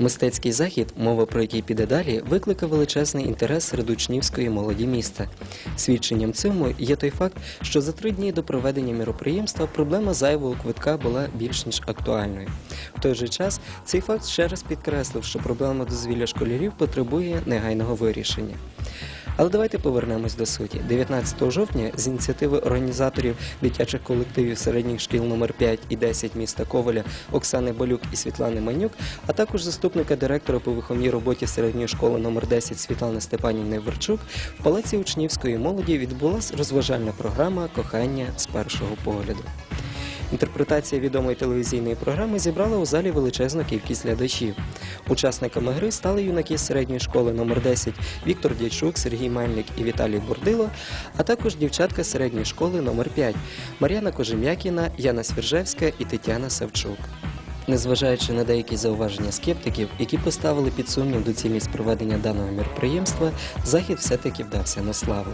Мистецький захід, мова про який піде далі, викликав величезний інтерес серед учнівської молоді міста. Свідченням цьому є той факт, що за три дні до проведення міроприємства проблема зайвого квитка була більш ніж актуальною. В той же час цей факт ще раз підкреслив, що проблема дозвілля школярів потребує негайного вирішення. Але давайте повернемось до суті. 19 жовтня з ініціативи організаторів дитячих колективів середніх шкіл номер 5 і 10 міста Коваля Оксани Балюк і Світлани Манюк, а також заступника директора по виховній роботі середньої школи номер 10 Світлани Степанівни Верчук в палаці учнівської молоді відбулася розважальна програма Кохання з першого погляду. Інтерпретація відомої телевізійної програми зібрала у залі величезну кількість глядачів. Учасниками гри стали юнаки середньої школи номер 10 Віктор Дячук, Сергій Мельник і Віталій Бурдило, а також дівчатка середньої школи номер 5 Мар'яна Кожем'якіна, Яна Свіржевська і Тетяна Савчук. Незважаючи на деякі зауваження скептиків, які поставили під сумнів доцільність проведення даного міроприємства, захід все-таки вдався на славу.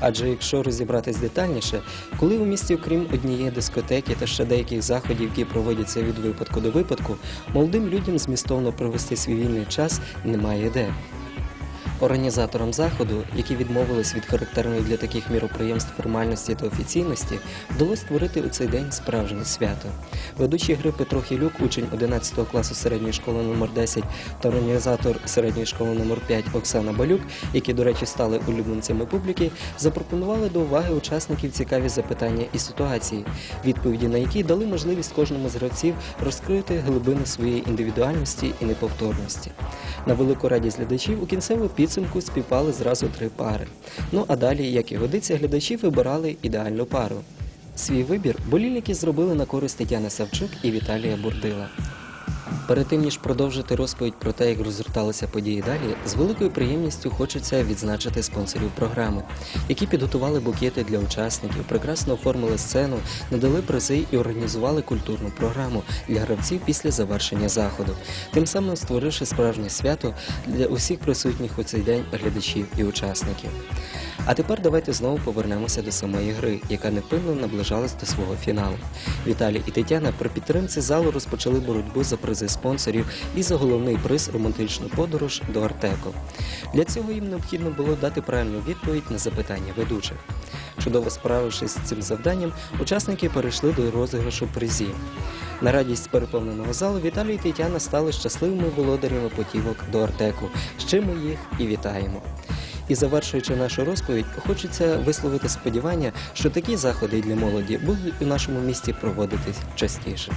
Адже якщо розібратись детальніше, коли у місті, окрім однієї дискотеки та ще деяких заходів, які проводяться від випадку до випадку, молодим людям змістовно провести свій вільний час немає де. Організаторам заходу, які відмовились від характерної для таких міроприємств формальності та офіційності, вдалося створити у цей день справжнє свято. Ведучий гри Петро Хілюк, учень 11 класу середньої школи номер 10 та організатор середньої школи номер 5 Оксана Балюк, які, до речі, стали улюбленцями публіки, запропонували до уваги учасників цікаві запитання і ситуації, відповіді на які дали можливість кожному з гравців розкрити глибини своєї індивідуальності і неповторності. На велику радість глядачів у кінцевому підсумку співпали зразу три пари. Ну а далі, як і годиться, глядачі вибирали ідеальну пару. Свій вибір болільники зробили на користь Тетяни Савчук і Віталія Бурдила. Перед тим ніж продовжити розповідь про те, як розгорталися події далі, з великою приємністю хочеться відзначити спонсорів програми, які підготували букети для учасників, прекрасно оформили сцену, надали призи і організували культурну програму для гравців після завершення заходу, тим самим створивши справжнє свято для усіх присутніх у цей день глядачів і учасників. А тепер давайте знову повернемося до самої гри, яка невпинно наближалась до свого фіналу. Віталій і Тетяна при підтримці залу розпочали боротьбу за призи спонсорів і за головний приз романтичну подорож до Артеко. Для цього їм необхідно було дати правильну відповідь на запитання ведучих. Чудово справившись з цим завданням, учасники перейшли до розіграшу призів. На радість переповненого залу Віталій і Тетяна стали щасливими володарями потівок до Артеку, з чим ми їх і вітаємо. І завершуючи нашу розповідь, хочеться висловити сподівання, що такі заходи для молоді будуть у нашому місті проводитись частіше.